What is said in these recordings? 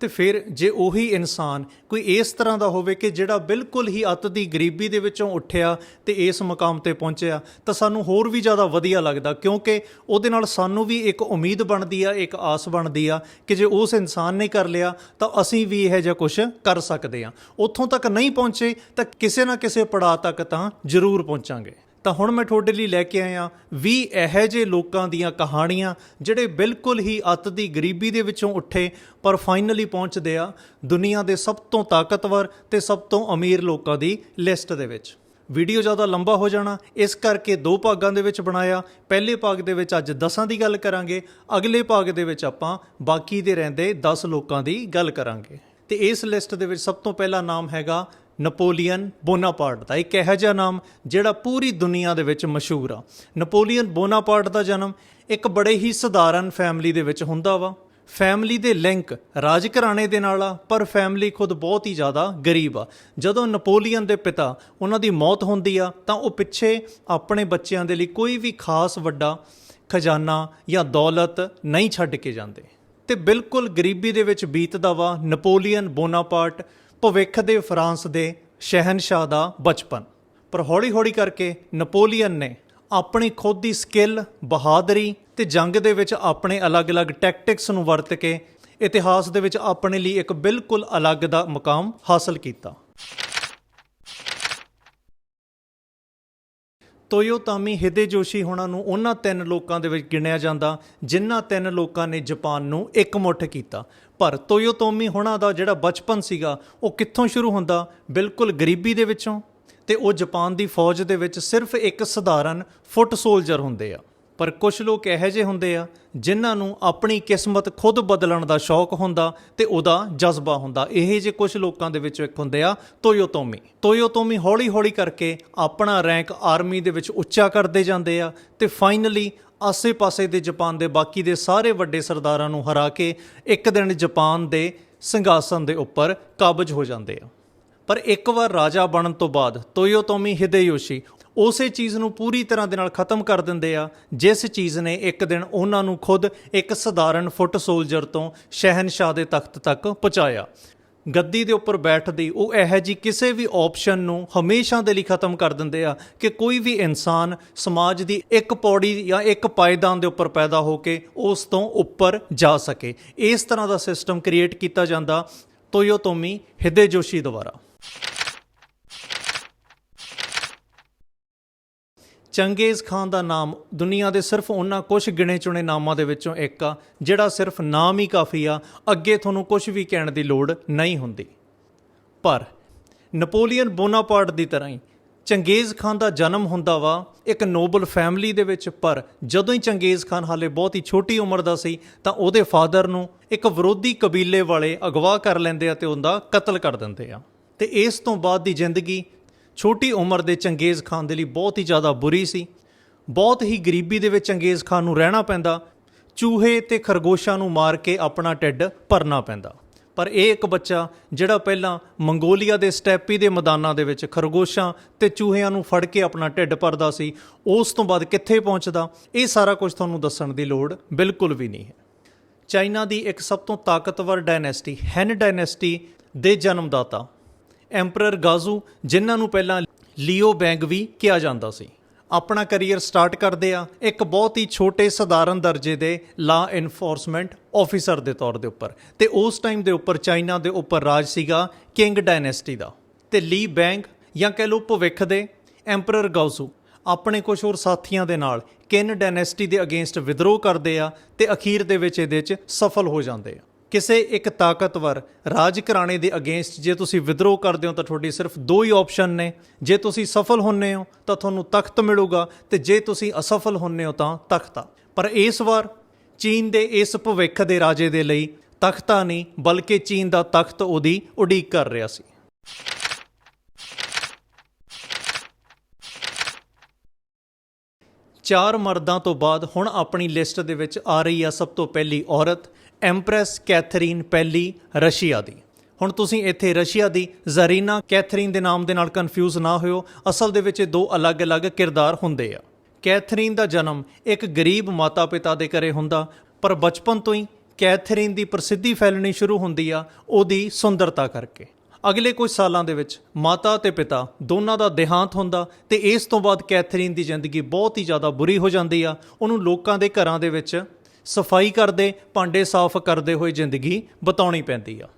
ਤੇ ਫਿਰ ਜੇ ਉਹੀ ਇਨਸਾਨ ਕੋਈ ਇਸ ਤਰ੍ਹਾਂ ਦਾ ਹੋਵੇ ਕਿ ਜਿਹੜਾ ਬਿਲਕੁਲ ਹੀ ਅੱਤ ਦੀ ਗਰੀਬੀ ਦੇ ਵਿੱਚੋਂ ਉੱਠਿਆ ਤੇ ਇਸ ਮਕਾਮ ਤੇ ਪਹੁੰਚਿਆ, ਤਾਂ ਸਾਨੂੰ ਹੋਰ ਵੀ ਜ਼ਿਆਦਾ ਵਧੀਆ ਲੱਗਦਾ, ਕਿਉਂਕਿ ਉਹਦੇ ਨਾਲ ਸਾਨੂੰ ਵੀ ਇੱਕ ਉਮੀਦ ਬਣਦੀ ਆ, ਇੱਕ ਆਸ ਬਣਦੀ ਆ ਕਿ ਜੇ ਉਸ ਇਨਸਾਨ ਨੇ ਕਰ ਲਿਆ, ਤਾਂ ਅਸੀਂ ਵੀ ਇਹ ਜਿਹਾ ਕੁਝ ਕਰ ਸਕਦੇ ਆ। ਉੱਥੋਂ ਤੱਕ ਨਹੀਂ ਪਹੁੰਚੇ, ਤਾਂ ਕਿਸੇ ਨਾ ਕਿਸੇ ਪੜਾਅ ਤੱਕ ਤਾਂ ਜ਼ਰੂਰ ਪਹੁੰਚਾਂਗੇ। ਤਾਂ ਹੁਣ ਮੈਂ ਤੁਹਾਡੇ ਲਈ ਲੈ ਕੇ ਆਇਆ 20 ਇਹੋ ਜਿਹੇ ਲੋਕਾਂ ਦੀਆਂ ਕਹਾਣੀਆਂ ਜਿਹੜੇ ਬਿਲਕੁਲ ਹੀ ਅੱਤ ਦੀ ਗਰੀਬੀ ਦੇ ਵਿੱਚੋਂ ਉੱਠੇ, ਪਰ ਫਾਈਨਲੀ ਪਹੁੰਚਦੇ ਆ ਦੁਨੀਆ ਦੇ ਸਭ ਤੋਂ ਤਾਕਤਵਰ ਤੇ ਸਭ ਤੋਂ ਅਮੀਰ ਲੋਕਾਂ ਦੀ ਲਿਸਟ ਦੇ ਵਿੱਚ। ਵੀਡੀਓ ਜ਼ਿਆਦਾ ਲੰਬਾ ਹੋ ਜਾਣਾ, ਇਸ ਕਰਕੇ ਦੋ ਭਾਗਾਂ ਦੇ ਵਿੱਚ ਬਣਾਇਆ। ਪਹਿਲੇ ਭਾਗ ਦੇ ਵਿੱਚ ਅੱਜ 10ਾਂ ਦੀ ਗੱਲ ਕਰਾਂਗੇ, ਅਗਲੇ ਭਾਗ ਦੇ ਵਿੱਚ ਆਪਾਂ ਬਾਕੀ ਦੇ ਰਹਿੰਦੇ 10 ਲੋਕਾਂ ਦੀ ਗੱਲ ਕਰਾਂਗੇ। ਤੇ ਇਸ ਲਿਸਟ ਦੇ ਵਿੱਚ ਸਭ ਤੋਂ ਪਹਿਲਾ ਨਾਮ ਹੈਗਾ ਨਪੋਲੀਅਨ ਬੋਨਾਪਾਰਟ ਦਾ। ਇੱਕ ਇਹੋ ਜਿਹਾ ਨਾਮ ਜਿਹੜਾ ਪੂਰੀ ਦੁਨੀਆ ਦੇ ਵਿੱਚ ਮਸ਼ਹੂਰ ਆ। ਨਪੋਲੀਅਨ ਬੋਨਾਪਾਰਟ ਦਾ ਜਨਮ ਇੱਕ ਬੜੇ ਹੀ ਸਧਾਰਨ ਫੈਮਿਲੀ ਦੇ ਵਿੱਚ ਹੁੰਦਾ ਵਾ। ਫੈਮਿਲੀ ਦੇ ਲਿੰਕ ਰਾਜ ਘਰਾਣੇ ਦੇ ਨਾਲ ਆ, ਪਰ ਫੈਮਿਲੀ ਖੁਦ ਬਹੁਤ ਹੀ ਜ਼ਿਆਦਾ ਗਰੀਬ ਆ। ਜਦੋਂ ਨਪੋਲੀਅਨ ਦੇ ਪਿਤਾ ਉਹਨਾਂ ਦੀ ਮੌਤ ਹੁੰਦੀ ਆ, ਤਾਂ ਉਹ ਪਿੱਛੇ ਆਪਣੇ ਬੱਚਿਆਂ ਦੇ ਲਈ ਕੋਈ ਵੀ ਖਾਸ ਵੱਡਾ ਖਜ਼ਾਨਾ ਜਾਂ ਦੌਲਤ ਨਹੀਂ ਛੱਡ ਕੇ ਜਾਂਦੇ। ਤੇ ਬਿਲਕੁਲ ਗਰੀਬੀ ਦੇ ਵਿੱਚ ਬੀਤਦਾ ਵਾ ਨਪੋਲੀਅਨ ਬੋਨਾਪਾਰਟ ਭਵਿੱਖ ਦੇ ਫਰਾਂਸ ਦੇ ਸ਼ਹਿਨशाह ਦਾ ਬਚਪਨ। ਪਰ ਹੌਲੀ-ਹੌਲੀ ਕਰਕੇ ਨਪੋਲੀਅਨ ਨੇ ਆਪਣੀ ਖੁਦ ਦੀ ਸਕਿੱਲ, ਬਹਾਦਰੀ ਤੇ ਜੰਗ ਦੇ ਵਿੱਚ ਆਪਣੇ ਅਲੱਗ-ਅਲੱਗ ਟੈਕਟਿਕਸ ਨੂੰ ਵਰਤ ਕੇ ਇਤਿਹਾਸ ਦੇ ਵਿੱਚ ਆਪਣੇ ਲਈ ਇੱਕ ਬਿਲਕੁਲ ਅਲੱਗ ਦਾ ਮਕਾਮ ਹਾਸਲ ਕੀਤਾ। ਤੋਯੋਤਾਮੀ ਹਿਦੇਜੋਸ਼ੀ ਹੋਣਾ ਨੂੰ ਉਹਨਾਂ ਤਿੰਨ ਲੋਕਾਂ ਦੇ ਵਿੱਚ ਗਿਣਿਆ ਜਾਂਦਾ, ਜਿਨ੍ਹਾਂ ਤਿੰਨ ਲੋਕਾਂ ਨੇ ਜਾਪਾਨ ਨੂੰ ਇਕਮੁੱਠ ਕੀਤਾ। ਪਰ ਤੋਯੋਤੋਮੀ ਹੋਣਾ ਦਾ ਜਿਹੜਾ ਬਚਪਨ ਸੀਗਾ, ਉਹ ਕਿੱਥੋਂ ਸ਼ੁਰੂ ਹੁੰਦਾ? ਬਿਲਕੁਲ ਗਰੀਬੀ ਦੇ ਵਿੱਚੋਂ। ਤੇ ਉਹ ਜਾਪਾਨ ਦੀ ਫੌਜ ਦੇ ਵਿੱਚ ਸਿਰਫ ਇੱਕ ਸਧਾਰਨ ਫੁੱਟ ਸੋਲਜਰ ਹੁੰਦੇ ਆ। ਪਰ ਕੁਝ ਲੋਕ ਇਹੋ ਜਿਹੇ ਹੁੰਦੇ ਆ, ਜਿਨ੍ਹਾਂ ਨੂੰ ਆਪਣੀ ਕਿਸਮਤ ਖੁਦ ਬਦਲਣ ਦਾ ਸ਼ੌਕ ਹੁੰਦਾ ਤੇ ਉਹਦਾ ਜਜ਼ਬਾ ਹੁੰਦਾ। ਇਹ ਜਿਹੇ ਕੁਝ ਲੋਕਾਂ ਦੇ ਵਿੱਚੋਂ ਇੱਕ ਹੁੰਦੇ ਆ, ਤੋਯੋਤੋਮੀ। ਤੋਯੋਤੋਮੀ ਹੌਲੀ-ਹੌਲੀ ਕਰਕੇ ਆਪਣਾ ਰੈਂਕ ਆਰਮੀ ਦੇ ਵਿੱਚ ਉੱਚਾ ਕਰਦੇ ਜਾਂਦੇ ਆ ਤੇ ਫਾਈਨਲੀ ਆਸੇ-ਪਾਸੇ ਦੇ ਜਾਪਾਨ ਦੇ ਬਾਕੀ ਦੇ ਸਾਰੇ ਵੱਡੇ ਸਰਦਾਰਾਂ ਨੂੰ ਹਰਾ ਕੇ ਇੱਕ ਦਿਨ ਜਾਪਾਨ ਦੇ ਸਿੰਘਾਸਨ ਦੇ ਉੱਪਰ ਕਾਬਜ ਹੋ ਜਾਂਦੇ ਆ। ਪਰ ਇੱਕ ਵਾਰ ਰਾਜਾ ਬਣਨ ਤੋਂ ਬਾਅਦ ਤੋਯੋਤੋਮੀ ਹਿਦੇਯੋਸ਼ੀ ਉਸੇ ਚੀਜ਼ ਨੂੰ ਪੂਰੀ ਤਰ੍ਹਾਂ ਦੇ ਨਾਲ ਖਤਮ ਕਰ ਦਿੰਦੇ ਆ, ਜਿਸ ਚੀਜ਼ ਨੇ ਇੱਕ ਦਿਨ ਉਹਨਾਂ ਨੂੰ ਖੁਦ ਇੱਕ ਸਧਾਰਨ ਫੁੱਟ ਸੋਲਜਰ ਤੋਂ ਸ਼ਹਿਨशाह ਦੇ ਤਖਤ ਤੱਕ ਪਹੁੰਚਾਇਆ। ਗੱਦੀ ਦੇ ਉੱਪਰ ਬੈਠਦੀ ਉਹ ਇਹੋ ਜੀ ਕਿਸੇ ਵੀ ਆਪਸ਼ਨ ਨੂੰ ਹਮੇਸ਼ਾ ਦੇ ਲਈ ਖਤਮ ਕਰ ਦਿੰਦੇ ਆ ਕਿ ਕੋਈ ਵੀ ਇਨਸਾਨ ਸਮਾਜ ਦੀ ਇੱਕ ਪੌੜੀ ਜਾਂ ਇੱਕ ਪਾਇਦਾਨ ਦੇ ਉੱਪਰ ਪੈਦਾ ਹੋ ਕੇ ਉਸ ਤੋਂ ਉੱਪਰ ਜਾ ਸਕੇ। ਇਸ ਤਰ੍ਹਾਂ ਦਾ ਸਿਸਟਮ ਕ੍ਰੀਏਟ ਕੀਤਾ ਜਾਂਦਾ। ਤੋਯੋਤੋਮੀ ਹਿਦੇਜੋਸ਼ੀ ਦੁਆਰਾ। ਚੰਗੇਜ਼ ਖਾਨ ਦਾ ਨਾਮ ਦੁਨੀਆ ਦੇ ਸਿਰਫ ਉਹਨਾਂ ਕੁਝ ਗਿਣੇ ਚੁਣੇ ਨਾਮਾਂ ਦੇ ਵਿੱਚੋਂ ਇੱਕ ਆ, ਜਿਹੜਾ ਸਿਰਫ ਨਾਮ ਹੀ ਕਾਫੀ ਆ, ਅੱਗੇ ਤੁਹਾਨੂੰ ਕੁਝ ਵੀ ਕਹਿਣ ਦੀ ਲੋੜ ਨਹੀਂ ਹੁੰਦੀ। ਪਰ ਨਪੋਲੀਅਨ ਬੋਨਾਪਾਰਟ ਦੀ ਤਰ੍ਹਾਂ ਹੀ ਚੰਗੇਜ਼ ਖਾਨ ਦਾ ਜਨਮ ਹੁੰਦਾ ਵਾ ਇੱਕ ਨੋਬਲ ਫੈਮਿਲੀ ਦੇ ਵਿੱਚ, ਪਰ ਜਦੋਂ ਹੀ ਚੰਗੇਜ਼ ਖਾਨ ਹਾਲੇ ਬਹੁਤ ਹੀ ਛੋਟੀ ਉਮਰ ਦਾ ਸੀ, ਤਾਂ ਉਹਦੇ ਫਾਦਰ ਨੂੰ ਇੱਕ ਵਿਰੋਧੀ ਕਬੀਲੇ ਵਾਲੇ ਅਗਵਾ ਕਰ ਲੈਂਦੇ ਆ ਤੇ ਉਹਦਾ ਕਤਲ ਕਰ ਦਿੰਦੇ ਆ। ਤੇ ਇਸ ਤੋਂ ਬਾਅਦ ਦੀ ਜ਼ਿੰਦਗੀ ਛੋਟੀ ਉਮਰ ਦੇ ਚੰਗੇਜ਼ ਖਾਨ ਦੇ ਲਈ ਬਹੁਤ ਹੀ ਜ਼ਿਆਦਾ ਬੁਰੀ ਸੀ। ਬਹੁਤ ਹੀ ਗਰੀਬੀ ਦੇ ਵਿੱਚ ਚੰਗੇਜ਼ ਖਾਨ ਨੂੰ ਰਹਿਣਾ ਪੈਂਦਾ। ਚੂਹੇ ਤੇ ਖਰਗੋਸ਼ਾਂ ਨੂੰ ਮਾਰ ਕੇ ਆਪਣਾ ਢਿੱਡ ਭਰਨਾ ਪੈਂਦਾ। ਪਰ ਇਹ ਇੱਕ ਬੱਚਾ ਜਿਹੜਾ ਪਹਿਲਾਂ ਮੰਗੋਲੀਆ ਦੇ ਸਟੈਪੀ ਦੇ ਮੈਦਾਨਾਂ ਦੇ ਵਿੱਚ ਖਰਗੋਸ਼ਾਂ ਤੇ ਚੂਹਿਆਂ ਨੂੰ ਫੜ ਕੇ ਆਪਣਾ ਢਿੱਡ ਭਰਦਾ ਸੀ, ਉਸ ਤੋਂ ਬਾਅਦ ਕਿੱਥੇ ਪਹੁੰਚਦਾ, ਇਹ ਸਾਰਾ ਕੁਝ ਤੁਹਾਨੂੰ ਦੱਸਣ ਦੀ ਲੋੜ ਬਿਲਕੁਲ ਵੀ ਨਹੀਂ ਹੈ। ਚਾਈਨਾ ਦੀ ਇੱਕ ਸਭ ਤੋਂ ਤਾਕਤਵਰ ਡਾਇਨੈਸਟੀ, ਹੈਨ ਡਾਇਨੈਸਟੀ ਦੇ ਜਨਮਦਾਤਾ ਐਮਪਰਰ ਗਾਜ਼ੂ, ਜਿਨ੍ਹਾਂ ਨੂੰ ਪਹਿਲਾਂ ਲੀਓ ਬੈਂਗ ਵੀ ਕਿਹਾ ਜਾਂਦਾ ਸੀ। ਆਪਣਾ ਕੈਰੀਅਰ ਸਟਾਰਟ ਕਰਦੇ ਆ ਇੱਕ ਬਹੁਤ ਹੀ ਛੋਟੇ ਸਧਾਰਨ ਦਰਜੇ ਦੇ ਲਾ ਇਨਫੋਰਸਮੈਂਟ ਆਫੀਸਰ ਦੇ ਤੌਰ ਦੇ ਉੱਪਰ। ਤੇ ਉਸ ਟਾਈਮ ਦੇ ਉੱਪਰ ਚਾਈਨਾ ਦੇ ਉੱਪਰ ਰਾਜ ਸੀਗਾ ਕਿੰਗ ਡਾਇਨੈਸਟੀ ਦਾ। ਤੇ ਲੀ ਬੈਂਗ ਜਾਂ ਕਹਿ ਲਓ ਭਵਿੱਖ ਦੇ ਐਮਪਰਰ ਗਾਜ਼ੂ, ਆਪਣੇ ਕੁਝ ਹੋਰ ਸਾਥੀਆਂ ਦੇ ਨਾਲ ਕਿਨ ਡਾਇਨੈਸਟੀ ਦੇ ਅਗੇਂਸਟ ਵਿਦਰੋਹ ਕਰਦੇ ਆ ਤੇ ਅਖੀਰ ਦੇ ਵਿੱਚ ਇਹਦੇ 'ਚ ਸਫਲ ਹੋ ਜਾਂਦੇ ਆ। ਕਿਸੇ ਇੱਕ ਤਾਕਤਵਰ ਰਾਜ ਘਰਾਣੇ ਦੇ ਅਗੇਂਸਟ ਜੇ ਤੁਸੀਂ ਵਿਦਰੋਹ ਕਰਦੇ ਹੋ ਤਾਂ ਤੁਹਾਡੀ ਸਿਰਫ ਦੋ ਹੀ ਆਪਸ਼ਨ ਨੇ। ਜੇ ਤੁਸੀਂ ਸਫਲ ਹੁੰਨੇ ਹੋ ਤਾਂ ਤੁਹਾਨੂੰ ਤਖਤ ਮਿਲੂਗਾ ਤੇ ਜੇ ਤੁਸੀਂ ਅਸਫਲ ਹੁੰਨੇ ਹੋ ਤਾਂ ਤਖਤਾ। ਪਰ ਇਸ ਵਾਰ ਚੀਨ ਦੇ ਇਸ ਭਵਿੱਖ ਦੇ ਰਾਜੇ ਦੇ ਲਈ ਤਖਤਾ ਨਹੀਂ, ਬਲਕਿ ਚੀਨ ਦਾ ਤਖਤ ਉਹਦੀ ਉਡੀਕ ਕਰ ਰਿਹਾ ਸੀ। ਚਾਰ ਮਰਦਾਂ ਤੋਂ ਬਾਅਦ ਹੁਣ ਆਪਣੀ ਲਿਸਟ ਦੇ ਵਿੱਚ ਆ ਰਹੀ ਆ ਸਭ ਤੋਂ ਪਹਿਲੀ ਔਰਤ, ਐਮਪ੍ਰੈਸ ਕੈਥਰੀਨ ਪਹਿਲੀ ਰਸ਼ੀਆ ਦੀ। ਹੁਣ ਤੁਸੀਂ ਇੱਥੇ ਰਸ਼ੀਆ ਦੀ, ਜ਼ਰੀਨਾ ਕੈਥਰੀਨ ਦੇ ਨਾਮ ਦੇ ਨਾਲ ਕਨਫਿਊਜ਼ ਨਾ ਹੋਇਓ। ਅਸਲ ਦੇ ਵਿੱਚ ਇਹ ਦੋ ਅਲੱਗ-ਅਲੱਗ ਕਿਰਦਾਰ ਹੁੰਦੇ ਆ। ਕੈਥਰੀਨ ਦਾ ਜਨਮ ਇੱਕ ਗਰੀਬ ਮਾਤਾ-ਪਿਤਾ ਦੇ ਘਰੇ ਹੁੰਦਾ, ਪਰ ਬਚਪਨ ਤੋਂ ਹੀ ਕੈਥਰੀਨ ਦੀ ਪ੍ਰਸਿੱਧੀ ਫੈਲਣੀ ਸ਼ੁਰੂ ਹੁੰਦੀ ਆ ਉਹਦੀ ਸੁੰਦਰਤਾ ਕਰਕੇ। ਅਗਲੇ ਕੁਝ ਸਾਲਾਂ ਦੇ ਵਿੱਚ ਮਾਤਾ ਤੇ ਪਿਤਾ ਦੋਨਾਂ ਦਾ ਦੇਹਾਂਤ ਹੁੰਦਾ ਤੇ ਇਸ ਤੋਂ ਬਾਅਦ ਕੈਥਰੀਨ ਦੀ ਜ਼ਿੰਦਗੀ ਬਹੁਤ ਹੀ ਜ਼ਿਆਦਾ ਬੁਰੀ ਹੋ ਜਾਂਦੀ ਆ। ਉਹਨੂੰ ਲੋਕਾਂ ਦੇ ਘਰਾਂ ਦੇ ਵਿੱਚ ਸਫ਼ਾਈ ਕਰਦੇ, ਭਾਂਡੇ ਸਾਫ਼ ਕਰਦੇ ਹੋਏ ਜ਼ਿੰਦਗੀ ਬਿਤਾਉਣੀ ਪੈਂਦੀ ਆ।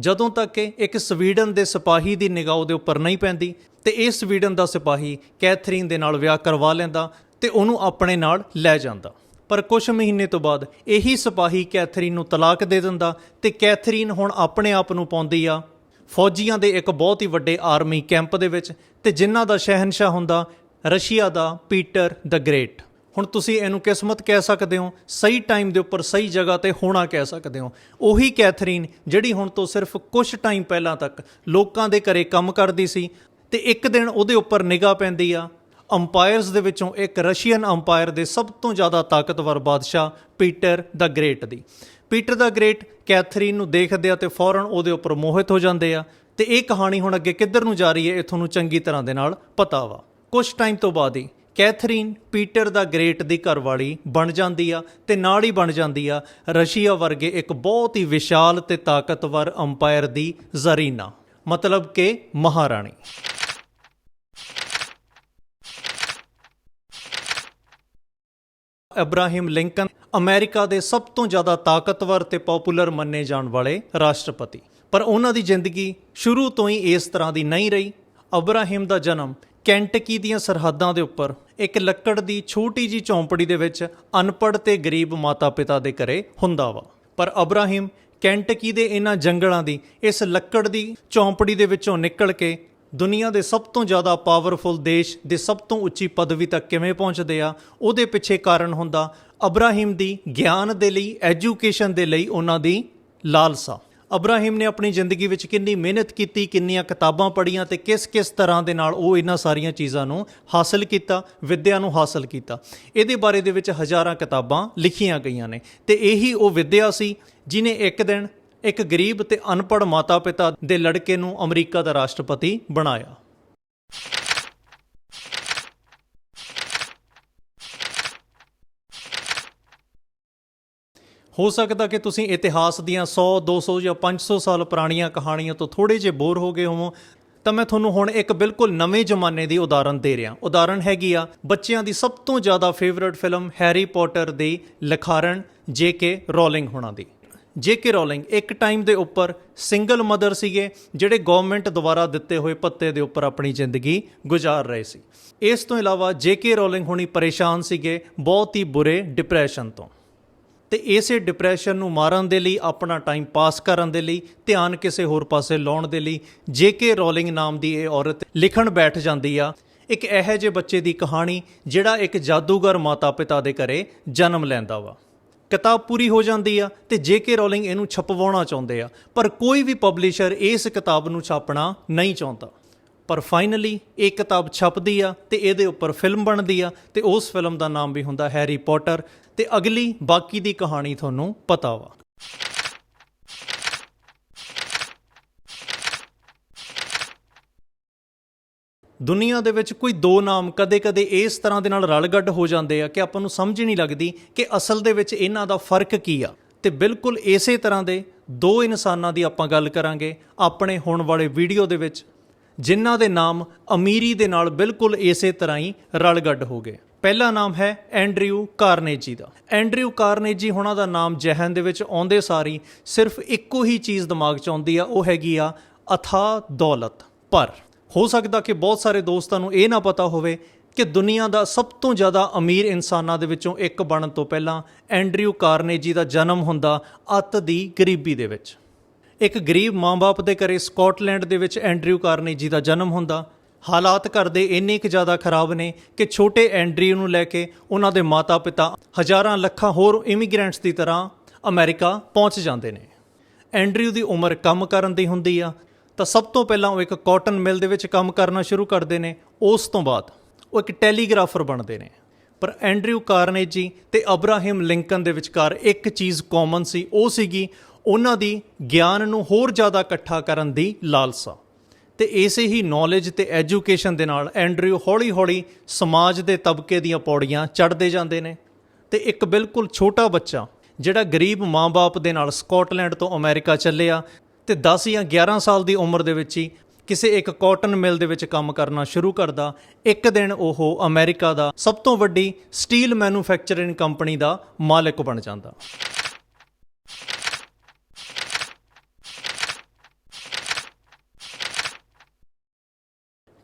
ਜਦੋਂ ਤੱਕ ਕਿ ਇੱਕ ਸਵੀਡਨ ਦੇ ਸਿਪਾਹੀ ਦੀ ਨਿਗਾਹ ਉਹਦੇ ਉੱਪਰ ਨਹੀਂ ਪੈਂਦੀ, ਤੇ ਇਹ ਸਵੀਡਨ ਦਾ ਸਿਪਾਹੀ ਕੈਥਰੀਨ ਦੇ ਨਾਲ ਵਿਆਹ ਕਰਵਾ ਲੈਂਦਾ ਤੇ ਉਹਨੂੰ ਆਪਣੇ ਨਾਲ ਲੈ ਜਾਂਦਾ। ਪਰ ਕੁਝ ਮਹੀਨੇ ਤੋਂ ਬਾਅਦ ਇਹੀ ਸਿਪਾਹੀ ਕੈਥਰੀਨ ਨੂੰ ਤਲਾਕ ਦੇ ਦਿੰਦਾ ਤੇ ਕੈਥਰੀਨ ਹੁਣ ਆਪਣੇ ਆਪ ਨੂੰ ਪਾਉਂਦੀ ਆ ਫੌਜੀਆਂ ਦੇ ਇੱਕ ਬਹੁਤ ਹੀ ਵੱਡੇ ਆਰਮੀ ਕੈਂਪ ਦੇ ਵਿੱਚ ਤੇ ਜਿਨ੍ਹਾਂ ਦਾ ਸ਼ਹਿਨशाह ਹੁੰਦਾ ਰਸ਼ੀਆ ਦਾ ਪੀਟਰ ਦ ਗ੍ਰੇਟ। ਹੁਣ ਤੁਸੀਂ ਇਹਨੂੰ ਕਿਸਮਤ ਕਹਿ ਸਕਦੇ ਹੋ, ਸਹੀ ਟਾਈਮ ਦੇ ਉੱਪਰ ਸਹੀ ਜਗ੍ਹਾ ਤੇ ਹੋਣਾ ਕਹਿ ਸਕਦੇ ਹੋ। ਉਹੀ ਕੈਥਰੀਨ ਜਿਹੜੀ ਹੁਣ ਤੋਂ ਸਿਰਫ ਕੁਝ ਟਾਈਮ ਪਹਿਲਾਂ ਤੱਕ ਲੋਕਾਂ ਦੇ ਘਰੇ ਕੰਮ ਕਰਦੀ ਸੀ ਤੇ ਇੱਕ ਦਿਨ ਉਹਦੇ ਉੱਪਰ ਨਿਗਾਹ ਪੈਂਦੀ ਆ ਅੰਪਾਇਰਸ ਦੇ ਵਿੱਚੋਂ ਇੱਕ ਰਸ਼ੀਅਨ ਅੰਪਾਇਰ ਦੇ ਸਭ ਤੋਂ ਜ਼ਿਆਦਾ ਤਾਕਤਵਰ ਬਾਦਸ਼ਾਹ ਪੀਟਰ ਦਾ ਗ੍ਰੇਟ ਦੀ। ਪੀਟਰ ਦਾ ਗ੍ਰੇਟ ਕੈਥਰੀਨ ਨੂੰ ਦੇਖਦੇ ਆ ਤੇ ਫੌਰਨ ਉਹਦੇ ਉੱਪਰ ਮੋਹਿਤ ਹੋ ਜਾਂਦੇ ਆ ਤੇ ਇਹ ਕਹਾਣੀ ਹੁਣ ਅੱਗੇ ਕਿੱਧਰ ਨੂੰ ਜਾ ਰਹੀ ਹੈ, ਇਹ ਤੁਹਾਨੂੰ ਚੰਗੀ ਤਰ੍ਹਾਂ ਦੇ ਨਾਲ ਪਤਾ ਵਾ। ਕੁਝ ਟਾਈਮ ਤੋਂ ਬਾਅਦ ਹੀ ਕੈਥਰੀਨ ਪੀਟਰ ਦਾ ਗ੍ਰੇਟ ਦੀ ਘਰਵਾਲੀ ਬਣ ਜਾਂਦੀ ਆ ਤੇ ਨਾਲ ਹੀ ਬਣ ਜਾਂਦੀ ਆ ਰਸ਼ੀਆ ਵਰਗੇ ਇੱਕ ਬਹੁਤ ਹੀ ਵਿਸ਼ਾਲ ਤੇ ਤਾਕਤਵਰ ਅੰਪਾਇਰ ਦੀ ਜ਼ਰੀਨਾ, ਮਤਲਬ ਕਿ ਮਹਾਰਾਣੀ। ਅਬਰਾਹਿਮ ਲਿੰਕਨ ਅਮਰੀਕਾ ਦੇ ਸਭ ਤੋਂ ਜ਼ਿਆਦਾ ਤਾਕਤਵਰ ਤੇ ਪਪੂਲਰ ਮੰਨੇ ਜਾਣ ਵਾਲੇ ਰਾਸ਼ਟਰਪਤੀ। ਪਰ ਉਹਨਾਂ ਦੀ ਜ਼ਿੰਦਗੀ ਸ਼ੁਰੂ ਤੋਂ ਹੀ ਇਸ ਤਰ੍ਹਾਂ ਦੀ ਨਹੀਂ ਰਹੀ। ਅਬਰਾਹਿਮ ਦਾ ਜਨਮ ਕੈਂਟਕੀ ਦੀਆਂ ਸਰਹੱਦਾਂ ਦੇ ਉੱਪਰ ਇੱਕ ਲੱਕੜ ਦੀ ਛੋਟੀ ਜੀ ਝੌਂਪੜੀ ਦੇ ਵਿੱਚ ਅਨਪੜ੍ਹ ਤੇ ਗਰੀਬ ਮਾਤਾ-ਪਿਤਾ ਦੇ ਘਰੇ ਹੁੰਦਾ ਵਾ। ਪਰ ਅਬਰਾਹਿਮ ਕੈਂਟਕੀ ਦੇ ਇਹਨਾਂ ਜੰਗਲਾਂ ਦੀ ਇਸ ਲੱਕੜ ਦੀ ਝੌਂਪੜੀ ਦੇ ਵਿੱਚੋਂ ਨਿਕਲ ਕੇ ਦੁਨੀਆ ਦੇ ਸਭ ਤੋਂ ਜ਼ਿਆਦਾ ਪਾਵਰਫੁਲ ਦੇਸ਼ ਦੇ ਸਭ ਤੋਂ ਉੱਚੀ ਪਦਵੀ ਤੱਕ ਕਿਵੇਂ ਪਹੁੰਚਦੇ ਆ? ਉਹਦੇ ਪਿੱਛੇ ਕਾਰਨ ਹੁੰਦਾ ਅਬਰਾਹਿਮ ਦੀ ਗਿਆਨ ਦੇ ਲਈ ਐਜੂਕੇਸ਼ਨ ਦੇ ਲਈ ਉਹਨਾਂ ਦੀ ਲਾਲਸਾ। ਅਬਰਾਹਿਮ ਨੇ ਆਪਣੀ ਜ਼ਿੰਦਗੀ ਵਿੱਚ ਕਿੰਨੀ ਮਿਹਨਤ ਕੀਤੀ, ਕਿੰਨੀਆਂ ਕਿਤਾਬਾਂ ਪੜ੍ਹੀਆਂ ਤੇ ਕਿਸ-ਕਿਸ ਤਰ੍ਹਾਂ ਦੇ ਨਾਲ ਉਹ ਇਹਨਾਂ ਸਾਰੀਆਂ ਚੀਜ਼ਾਂ ਨੂੰ ਹਾਸਲ ਕੀਤਾ, ਵਿੱਦਿਆ ਨੂੰ ਹਾਸਲ ਕੀਤਾ। ਇਹਦੇ ਬਾਰੇ ਦੇ ਵਿੱਚ ਹਜ਼ਾਰਾਂ ਕਿਤਾਬਾਂ ਲਿਖੀਆਂ ਗਈਆਂ ਨੇ ਤੇ ਇਹੀ ਉਹ ਵਿੱਦਿਆ ਸੀ ਜਿਨੇ ਇੱਕ ਦਿਨ ਇੱਕ ਗਰੀਬ ਤੇ ਅਨਪੜ੍ਹ ਮਾਤਾ-ਪਿਤਾ ਦੇ ਲੜਕੇ ਨੂੰ ਅਮਰੀਕਾ ਦਾ ਰਾਸ਼ਟਰਪਤੀ ਬਣਾਇਆ। ਹੋ ਸਕਦਾ ਕਿ ਤੁਸੀਂ ਇਤਿਹਾਸ ਦੀਆਂ 100 200 ਜਾਂ 500 ਸਾਲ ਪੁਰਾਣੀਆਂ ਕਹਾਣੀਆਂ ਤੋਂ ਥੋੜੇ ਜਿਹੇ ਬੋਰ ਹੋ ਗਏ ਹੋਵੋ, ਤਾਂ ਮੈਂ ਤੁਹਾਨੂੰ ਹੁਣ ਇੱਕ ਬਿਲਕੁਲ ਨਵੇਂ ਜ਼ਮਾਨੇ ਦੀ ਉਦਾਹਰਨ ਦੇ ਰਿਹਾ। ਉਦਾਹਰਨ ਹੈਗੀ ਆ ਬੱਚਿਆਂ ਦੀ ਸਭ ਤੋਂ ਜ਼ਿਆਦਾ ਫੇਵਰਿਟ ਫਿਲਮ ਹੈਰੀ ਪੋਟਰ ਦੀ ਲਿਖਾਰਨ ਜੇ ਕੇ ਰੋਲਿੰਗ ਹੋਣਾ ਦੀ। ਜੇ ਕੇ ਰੋਲਿੰਗ ਇੱਕ ਟਾਈਮ ਦੇ ਉੱਪਰ ਸਿੰਗਲ ਮਦਰ ਸੀਗੇ, ਜਿਹੜੇ ਗਵਰਨਮੈਂਟ ਦੁਆਰਾ ਦਿੱਤੇ ਹੋਏ ਪੱਤੇ ਦੇ ਉੱਪਰ ਆਪਣੀ ਜ਼ਿੰਦਗੀ ਗੁਜ਼ਾਰ ਰਹੇ ਸੀ। ਇਸ ਤੋਂ ਇਲਾਵਾ ਜੇ ਕੇ ਰੋਲਿੰਗ ਹੋਣੀ ਪਰੇਸ਼ਾਨ ਸੀਗੇ ਬਹੁਤ ਹੀ ਬੁਰੇ ਡਿਪਰੈਸ਼ਨ ਤੋਂ। ਤੇ ਇਸੇ ਡਿਪਰੈਸ਼ਨ ਨੂੰ ਮਾਰਨ ਦੇ ਲਈ, ਆਪਣਾ ਟਾਈਮ ਪਾਸ ਕਰਨ ਦੇ ਲਈ, ਧਿਆਨ ਕਿਸੇ ਹੋਰ ਪਾਸੇ ਲਾਉਣ ਦੇ ਲਈ ਜੇਕੇ ਰੋਲਿੰਗ ਨਾਮ ਦੀ ਇਹ ਔਰਤ ਲਿਖਣ ਬੈਠ ਜਾਂਦੀ ਆ। ਇੱਕ ਇਹੋ ਜਿਹੇ ਬੱਚੇ ਦੀ ਕਹਾਣੀ, ਜਿਹੜਾ ਇੱਕ ਜਾਦੂਗਰ ਮਾਤਾ-ਪਿਤਾ ਦੇ ਘਰੇ ਜਨਮ ਲੈਂਦਾ ਵਾ। ਕਿਤਾਬ ਪੂਰੀ ਹੋ ਜਾਂਦੀ ਆ ਤੇ ਜੇਕੇ ਰੋਲਿੰਗ ਇਹਨੂੰ ਛਪਵਾਉਣਾ ਚਾਹੁੰਦੇ ਆ, ਪਰ ਕੋਈ ਵੀ ਪਬਲਿਸ਼ਰ ਇਸ ਕਿਤਾਬ ਨੂੰ ਛਾਪਣਾ ਨਹੀਂ ਚਾਹੁੰਦਾ। ਪਰ ਫਾਈਨਲੀ ਇਹ ਕਿਤਾਬ ਛਪਦੀ ਆ ਤੇ ਇਹਦੇ ਉੱਪਰ ਫਿਲਮ ਬਣਦੀ ਆ ਤੇ ਉਸ ਫਿਲਮ ਦਾ ਨਾਮ ਵੀ ਹੁੰਦਾ ਹੈਰੀ ਪੋਟਰ ਤੇ ਅਗਲੀ ਬਾਕੀ ਦੀ ਕਹਾਣੀ ਤੁਹਾਨੂੰ ਪਤਾ ਵਾ। ਦੁਨੀਆ ਦੇ ਵਿੱਚ ਕੋਈ ਦੋ ਨਾਮ ਕਦੇ-ਕਦੇ ਇਸ ਤਰ੍ਹਾਂ ਦੇ ਨਾਲ ਰਲਗੱਡ ਹੋ ਜਾਂਦੇ ਆ ਕਿ ਆਪਾਂ ਨੂੰ ਸਮਝ ਹੀ ਨਹੀਂ ਲੱਗਦੀ ਕਿ ਅਸਲ ਦੇ ਵਿੱਚ ਇਹਨਾਂ ਦਾ ਫ਼ਰਕ ਕੀ ਆ। ਤੇ ਬਿਲਕੁਲ ਇਸੇ ਤਰ੍ਹਾਂ ਦੇ ਦੋ ਇਨਸਾਨਾਂ ਦੀ ਆਪਾਂ ਗੱਲ ਕਰਾਂਗੇ ਆਪਣੇ ਹੋਣ ਵਾਲੇ ਵੀਡੀਓ ਦੇ ਵਿੱਚ, ਜਿਨ੍ਹਾਂ ਦੇ ਨਾਮ ਅਮੀਰੀ ਦੇ ਨਾਲ ਬਿਲਕੁਲ ਇਸੇ ਤਰ੍ਹਾਂ ਹੀ ਰਲਗੱਡ ਹੋ ਗਏ। ਪਹਿਲਾ ਨਾਮ ਹੈ ਐਂਡਰਿਊ ਕਾਰਨੇਜੀ ਦਾ। ਐਂਡਰਿਊ ਕਾਰਨੇਜੀ ਹੁਣਾਂ ਦਾ ਨਾਮ ਜਹਨ ਦੇ ਵਿੱਚ ਆਉਂਦੇ ਸਾਰੀ ਸਿਰਫ ਇੱਕੋ ਹੀ ਚੀਜ਼ ਦਿਮਾਗ 'ਚ ਆਉਂਦੀ ਆ, ਉਹ ਹੈਗੀ ਆ ਅਥਾ ਦੌਲਤ, ਪਰ ਹੋ ਸਕਦਾ ਕਿ ਬਹੁਤ ਸਾਰੇ ਦੋਸਤਾਂ ਨੂੰ ਇਹ ਨਾ ਪਤਾ ਹੋਵੇ ਕਿ ਦੁਨੀਆ ਦਾ ਸਭ ਤੋਂ ਜ਼ਿਆਦਾ ਅਮੀਰ ਇਨਸਾਨਾਂ ਦੇ ਵਿੱਚੋਂ ਇੱਕ ਬਣਨ ਤੋਂ ਪਹਿਲਾਂ ਐਂਡਰਿਊ ਕਾਰਨੇਜੀ ਦਾ ਜਨਮ ਹੁੰਦਾ ਅੱਤ ਦੀ ਗਰੀਬੀ ਦੇ ਵਿੱਚ। ਇੱਕ ਗਰੀਬ ਮਾਂ-ਬਾਪ ਦੇ ਘਰੇ ਸਕਾਟਲੈਂਡ ਦੇ ਵਿੱਚ ਐਂਡਰਿਊ ਕਾਰਨੇਜੀ ਦਾ ਜਨਮ ਹੁੰਦਾ। ਹਾਲਾਤ ਘਰ ਦੇ ਇੰਨੇ ਕੁ ਜ਼ਿਆਦਾ ਖਰਾਬ ਨੇ ਕਿ ਛੋਟੇ ਐਂਡਰਿਊ ਨੂੰ ਲੈ ਕੇ ਉਹਨਾਂ ਦੇ ਮਾਤਾ-ਪਿਤਾ ਹਜ਼ਾਰਾਂ ਲੱਖਾਂ ਹੋਰ ਇਮੀਗ੍ਰੈਂਟਸ ਦੀ ਤਰ੍ਹਾਂ ਅਮਰੀਕਾ ਪਹੁੰਚ ਜਾਂਦੇ ਨੇ। ਐਂਡਰਿਊ ਦੀ ਉਮਰ ਕੰਮ ਕਰਨ ਦੀ ਹੁੰਦੀ ਆ ਤਾਂ ਸਭ ਤੋਂ ਪਹਿਲਾਂ ਉਹ ਇੱਕ ਕਾਟਨ ਮਿਲ ਦੇ ਵਿੱਚ ਕੰਮ ਕਰਨਾ ਸ਼ੁਰੂ ਕਰਦੇ ਨੇ, ਉਸ ਤੋਂ ਬਾਅਦ ਉਹ ਇੱਕ ਟੈਲੀਗ੍ਰਾਫਰ ਬਣਦੇ ਨੇ। ਪਰ ਐਂਡਰਿਊ ਕਾਰਨੇਜੀ ਤੇ ਅਬਰਾਹਿਮ ਲਿੰਕਨ ਦੇ ਵਿਚਕਾਰ ਇੱਕ ਚੀਜ਼ ਕਾਮਨ ਸੀ, ਉਹ ਸੀਗੀ ਉਹਨਾਂ ਦੀ ਗਿਆਨ ਨੂੰ ਹੋਰ ਜ਼ਿਆਦਾ ਇਕੱਠਾ ਕਰਨ ਦੀ ਲਾਲਸਾ। ਤੇ ਇਸੇ ਹੀ ਨੌਲੇਜ ਤੇ ਐਜੂਕੇਸ਼ਨ ਦੇ ਨਾਲ ਐਂਡਰਿਊ ਹੌਲੀ-ਹੌਲੀ ਸਮਾਜ ਦੇ ਤਬਕੇ ਦੀਆਂ ਪੌੜੀਆਂ ਚੜ੍ਹਦੇ ਜਾਂਦੇ ਨੇ। ਤੇ ਇੱਕ ਬਿਲਕੁਲ ਛੋਟਾ ਬੱਚਾ, ਜਿਹੜਾ ਗਰੀਬ ਮਾਂ-ਬਾਪ ਦੇ ਨਾਲ ਸਕਾਟਲੈਂਡ ਤੋਂ ਅਮਰੀਕਾ ਚੱਲਿਆ ਤੇ 10 ਜਾਂ 11 ਸਾਲ ਦੀ ਉਮਰ ਦੇ ਵਿੱਚ ਹੀ ਕਿਸੇ ਇੱਕ ਕਾਟਨ ਮਿਲ ਦੇ ਵਿੱਚ ਕੰਮ ਕਰਨਾ ਸ਼ੁਰੂ ਕਰਦਾ। ਇੱਕ ਦਿਨ ਉਹ ਅਮਰੀਕਾ ਦਾ ਸਭ ਤੋਂ ਵੱਡੀ ਸਟੀਲ ਮੈਨੂਫੈਕਚਰਿੰਗ ਕੰਪਨੀ ਦਾ ਮਾਲਕ ਬਣ ਜਾਂਦਾ।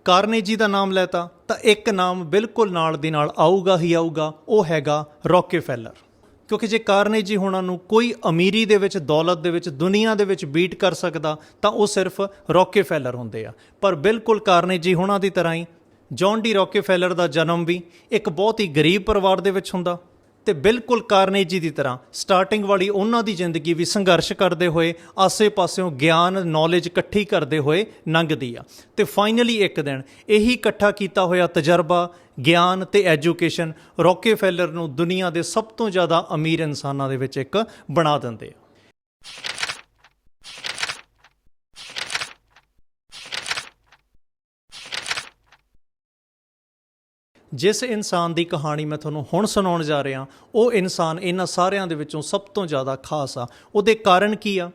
ਕਾਰਨੇਜੀ ਦਾ ਨਾਮ ਲੈਤਾ ਤਾਂ ਇੱਕ ਨਾਮ ਬਿਲਕੁਲ ਨਾਲ ਦੀ ਨਾਲ ਆਊਗਾ ਹੀ ਆਊਗਾ, ਉਹ ਹੈਗਾ ਰੌਕੇਫੈਲਰ। ਕਿਉਂਕਿ ਜੇ ਕਾਰਨੇਜੀ ਹੋਣਾ ਨੂੰ ਕੋਈ ਅਮੀਰੀ ਦੇ ਵਿੱਚ, ਦੌਲਤ ਦੇ ਵਿੱਚ, ਦੁਨੀਆ ਦੇ ਵਿੱਚ ਬੀਟ ਕਰ ਸਕਦਾ, ਤਾਂ ਉਹ ਸਿਰਫ ਰੌਕੇਫੈਲਰ ਹੁੰਦੇ ਆ। ਪਰ ਬਿਲਕੁਲ ਕਾਰਨੇਜੀ ਹੋਣਾ ਦੀ ਤਰ੍ਹਾਂ ਹੀ ਜੌਨ ਡੀ ਰੌਕੇਫੈਲਰ ਦਾ ਜਨਮ ਵੀ ਇੱਕ ਬਹੁਤ ਹੀ ਗਰੀਬ ਪਰਿਵਾਰ ਦੇ ਵਿੱਚ ਹੁੰਦਾ। ਤੇ ਬਿਲਕੁਲ ਕਾਰਨੇਜੀ ਦੀ ਤਰ੍ਹਾਂ ਸਟਾਰਟਿੰਗ ਵਾਲੀ ਉਹਨਾਂ ਦੀ ਜ਼ਿੰਦਗੀ ਵੀ ਸੰਘਰਸ਼ ਕਰਦੇ ਹੋਏ, ਆਸੇ-ਪਾਸਿਓਂ ਗਿਆਨ ਨੌਲੇਜ ਇਕੱਠੀ ਕਰਦੇ ਹੋਏ ਲੰਘਦੀ ਆ। ਤੇ ਫਾਈਨਲੀ ਇੱਕ ਦਿਨ ਇਹੀ ਇਕੱਠਾ ਕੀਤਾ ਹੋਇਆ ਤਜਰਬਾ, ਗਿਆਨ ਤੇ ਐਜੂਕੇਸ਼ਨ ਰੌਕੇਫੈਲਰ ਨੂੰ ਦੁਨੀਆ ਦੇ ਸਭ ਤੋਂ ਜ਼ਿਆਦਾ ਅਮੀਰ ਇਨਸਾਨਾਂ ਦੇ ਵਿੱਚ ਇੱਕ ਬਣਾ ਦਿੰਦੇ ਆ। ਜਿਸ ਇਨਸਾਨ ਦੀ ਕਹਾਣੀ ਮੈਂ ਤੁਹਾਨੂੰ ਹੁਣ ਸੁਣਾਉਣ ਜਾ ਰਿਹਾ, ਉਹ ਇਨਸਾਨ ਇਹਨਾਂ ਸਾਰਿਆਂ ਦੇ ਵਿੱਚੋਂ ਸਭ ਤੋਂ ਜ਼ਿਆਦਾ ਖਾਸ ਆ। ਉਹਦੇ ਕਾਰਨ ਕੀ ਆ?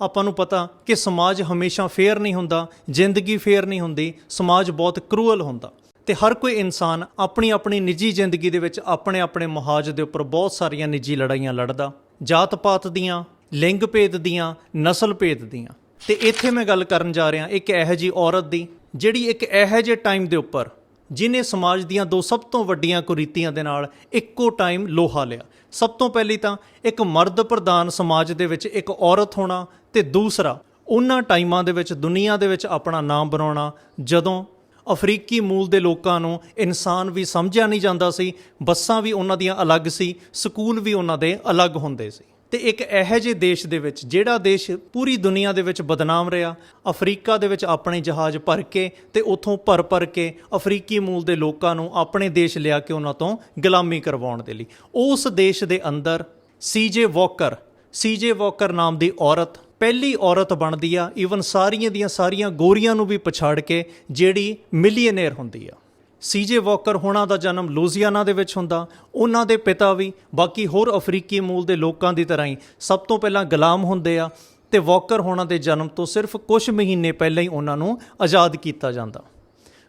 ਆਪਾਂ ਨੂੰ ਪਤਾ ਕਿ ਸਮਾਜ ਹਮੇਸ਼ਾ ਫੇਅਰ ਨਹੀਂ ਹੁੰਦਾ, ਜ਼ਿੰਦਗੀ ਫੇਅਰ ਨਹੀਂ ਹੁੰਦੀ, ਸਮਾਜ ਬਹੁਤ ਕਰੂਅਲ ਹੁੰਦਾ। ਤੇ ਹਰ ਕੋਈ ਇਨਸਾਨ ਆਪਣੀ ਆਪਣੀ ਨਿੱਜੀ ਜ਼ਿੰਦਗੀ ਦੇ ਵਿੱਚ ਆਪਣੇ ਆਪਣੇ ਮੁਹਾਜ ਦੇ ਉੱਪਰ ਬਹੁਤ ਸਾਰੀਆਂ ਨਿੱਜੀ ਲੜਾਈਆਂ ਲੜਦਾ। ਜਾਤ ਪਾਤ ਦੀਆਂ, ਲਿੰਗ ਭੇਦ ਦੀਆਂ, ਨਸਲ ਭੇਦ ਦੀਆਂ। ਤੇ ਇੱਥੇ ਮੈਂ ਗੱਲ ਕਰਨ ਜਾ ਰਿਹਾ ਇੱਕ ਇਹੋ ਜੀ ਔਰਤ ਦੀ, ਜਿਹੜੀ ਇੱਕ ਇਹੋ ਜਿਹੇ ਟਾਈਮ ਦੇ ਉੱਪਰ ਜਿਨੇ ਸਮਾਜ ਦੀਆਂ ਦੋ ਸਭ ਤੋਂ ਵੱਡੀਆਂ ਕੁਰੀਤੀਆਂ ਦੇ ਨਾਲ ਇੱਕੋ ਟਾਈਮ ਲੋਹਾ ਲਿਆ। ਸਭ ਤੋਂ ਪਹਿਲੀ ਤਾਂ ਇੱਕ ਮਰਦ ਪ੍ਰਧਾਨ ਸਮਾਜ ਦੇ ਵਿੱਚ ਇੱਕ ਔਰਤ ਹੋਣਾ ਤੇ ਦੂਸਰਾ ਉਹਨਾਂ ਟਾਈਮਾਂ ਦੇ ਵਿੱਚ, ਦੁਨੀਆ ਦੇ ਵਿੱਚ ਆਪਣਾ ਨਾਮ ਬਣਾਉਣਾ, ਜਦੋਂ ਅਫਰੀਕੀ ਮੂਲ ਦੇ ਲੋਕਾਂ ਨੂੰ ਇਨਸਾਨ ਵੀ ਸਮਝਿਆ ਨਹੀਂ ਜਾਂਦਾ ਸੀ, ਬੱਸਾਂ ਵੀ ਉਹਨਾਂ ਦੀਆਂ ਅਲੱਗ ਸੀ, ਸਕੂਲ ਵੀ ਉਹਨਾਂ ਦੇ ਅਲੱਗ ਹੁੰਦੇ ਸੀ। ਤੇ ਇੱਕ ਇਹੋ ਜਿਹੇ ਦੇਸ਼ ਦੇ ਵਿੱਚ ਜਿਹੜਾ ਦੇਸ਼ ਪੂਰੀ ਦੁਨੀਆ ਦੇ ਵਿੱਚ ਬਦਨਾਮ ਰਿਹਾ, ਅਫਰੀਕਾ ਦੇ ਵਿੱਚ ਆਪਣੇ ਜਹਾਜ਼ ਭਰ ਕੇ ਤੇ ਉਥੋਂ ਭਰ ਭਰ ਕੇ ਅਫਰੀਕੀ ਮੂਲ ਦੇ ਲੋਕਾਂ ਨੂੰ ਆਪਣੇ ਦੇਸ਼ ਲਿਆ ਕੇ ਉਹਨਾਂ ਤੋਂ ਗੁਲਾਮੀ ਕਰਵਾਉਣ ਦੇ ਲਈ। ਉਸ ਦੇਸ਼ ਦੇ ਅੰਦਰ ਸੀਜੇ ਵਾਕਰ ਸੀਜੇ ਵਾਕਰ ਨਾਮ ਦੀ ਔਰਤ, ਪਹਿਲੀ ਔਰਤ ਬਣਦੀ ਆ ਈਵਨ ਸਾਰੀਆਂ ਦੀਆਂ ਸਾਰੀਆਂ ਗੋਰੀਆਂ ਨੂੰ ਵੀ ਪਛਾੜ ਕੇ ਜਿਹੜੀ ਮਿਲੀਅਨੇਅਰ ਹੁੰਦੀ ਆ। ਸੀਜੇ ਵਾਕਰ ਹੋਣਾ ਦਾ ਜਨਮ ਲੂਜ਼ੀਆਨਾ ਦੇ ਵਿੱਚ ਹੁੰਦਾ। ਉਹਨਾਂ ਦੇ ਪਿਤਾ ਵੀ, ਬਾਕੀ ਹੋਰ ਅਫਰੀਕੀ ਮੂਲ ਦੇ ਲੋਕਾਂ ਦੀ ਤਰ੍ਹਾਂ ਹੀ ਸਭ ਤੋਂ ਪਹਿਲਾਂ ਗੁਲਾਮ ਹੁੰਦੇ ਆ ਤੇ ਵਾਕਰ ਹੋਣਾ ਦੇ ਜਨਮ ਤੋਂ ਸਿਰਫ ਕੁਝ ਮਹੀਨੇ ਪਹਿਲਾਂ ਹੀ ਉਹਨਾਂ ਨੂੰ ਆਜ਼ਾਦ ਕੀਤਾ ਜਾਂਦਾ।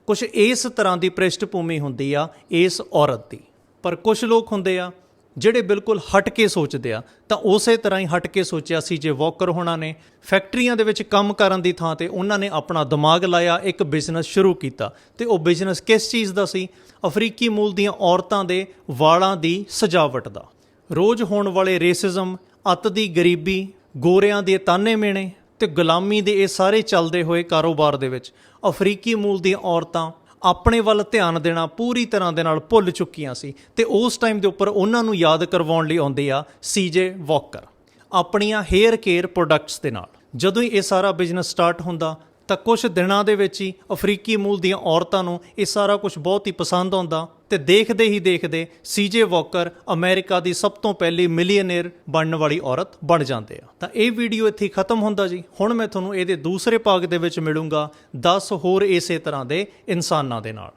ਕੁਝ ਇਸ ਤਰ੍ਹਾਂ ਦੀ ਪ੍ਰਿਸ਼ਠ ਭੂਮੀ ਹੁੰਦੀ ਆ, ਇਸ ਔਰਤ ਦੀ। ਪਰ ਕੁਝ ਲੋਕ ਹੁੰਦੇ ਆ ਜਿਹੜੇ ਬਿਲਕੁਲ ਹਟ ਕੇ ਸੋਚਦੇ ਆ, ਤਾਂ ਉਸੇ ਤਰ੍ਹਾਂ ਹੀ ਹਟ ਕੇ ਸੋਚਿਆ ਸੀ ਜੇ ਵਾਕਰ ਹੋਣਾ ਨੇ, ਫੈਕਟਰੀਆਂ ਦੇ ਵਿੱਚ ਕੰਮ ਕਰਨ ਦੀ ਥਾਂ ਤੇ ਉਹਨਾਂ ਨੇ ਆਪਣਾ ਦਿਮਾਗ ਲਾਇਆ, ਇੱਕ ਬਿਜ਼ਨਸ ਸ਼ੁਰੂ ਕੀਤਾ। ਤੇ ਉਹ ਬਿਜ਼ਨਸ ਕਿਸ ਚੀਜ਼ ਦਾ ਸੀ? ਅਫਰੀਕੀ ਮੂਲ ਦੀਆਂ ਔਰਤਾਂ ਦੇ ਵਾਲਾਂ ਦੀ ਸਜਾਵਟ ਦਾ। ਰੋਜ਼ ਹੋਣ ਵਾਲੇ ਰੇਸਿਜ਼ਮ, ਅੱਤ ਦੀ ਗਰੀਬੀ, ਗੋਰਿਆਂ ਦੇ ਤਾਨੇ ਮੇਣੇ ਤੇ ਗੁਲਾਮੀ ਦੇ ਇਹ ਸਾਰੇ ਚੱਲਦੇ ਹੋਏ ਕਾਰੋਬਾਰ ਦੇ ਵਿੱਚ ਅਫਰੀਕੀ ਮੂਲ ਦੀਆਂ ਔਰਤਾਂ ਆਪਣੇ ਵੱਲ ਧਿਆਨ ਦੇਣਾ ਪੂਰੀ ਤਰ੍ਹਾਂ ਦੇ ਨਾਲ ਭੁੱਲ ਚੁੱਕੀਆਂ ਸੀ ਤੇ ਉਸ ਟਾਈਮ ਦੇ ਉੱਪਰ ਉਹਨਾਂ ਨੂੰ ਯਾਦ ਕਰਵਾਉਣ ਲਈ ਆਉਂਦੇ ਆ ਸੀਜੇ ਵਾਕਰ ਆਪਣੀਆਂ ਹੇਅਰ ਕੇਅਰ ਪ੍ਰੋਡਕਟਸ ਦੇ ਨਾਲ। ਜਦੋਂ ਹੀ ਇਹ ਸਾਰਾ ਬਿਜ਼ਨਸ ਸਟਾਰਟ ਹੁੰਦਾ ਤਾਂ ਕੁਝ ਦਿਨਾਂ ਦੇ ਵਿੱਚ ਹੀ ਅਫਰੀਕੀ ਮੂਲ ਦੀਆਂ ਔਰਤਾਂ ਨੂੰ ਇਹ ਸਾਰਾ ਕੁਝ ਬਹੁਤ ਹੀ ਪਸੰਦ ਆਉਂਦਾ ਤੇ ਦੇਖਦੇ ਹੀ ਦੇਖਦੇ ਸੀਜੇ ਵਾਕਰ ਅਮਰੀਕਾ ਦੀ ਸਭ ਤੋਂ ਪਹਿਲੀ ਮਿਲੀਅਨੇਅਰ ਬਣਨ ਵਾਲੀ ਔਰਤ ਬਣ ਜਾਂਦੇ ਆ। ਤਾਂ ਇਹ ਵੀਡੀਓ ਇੱਥੇ ਖਤਮ ਹੁੰਦਾ ਜੀ। ਹੁਣ ਮੈਂ ਤੁਹਾਨੂੰ ਇਹਦੇ ਦੂਸਰੇ ਭਾਗ ਦੇ ਵਿੱਚ ਮਿਲੂੰਗਾ। 10 ਹੋਰ ਇਸੇ ਤਰ੍ਹਾਂ ਦੇ ਇਨਸਾਨਾਂ ਦੇ ਨਾਲ।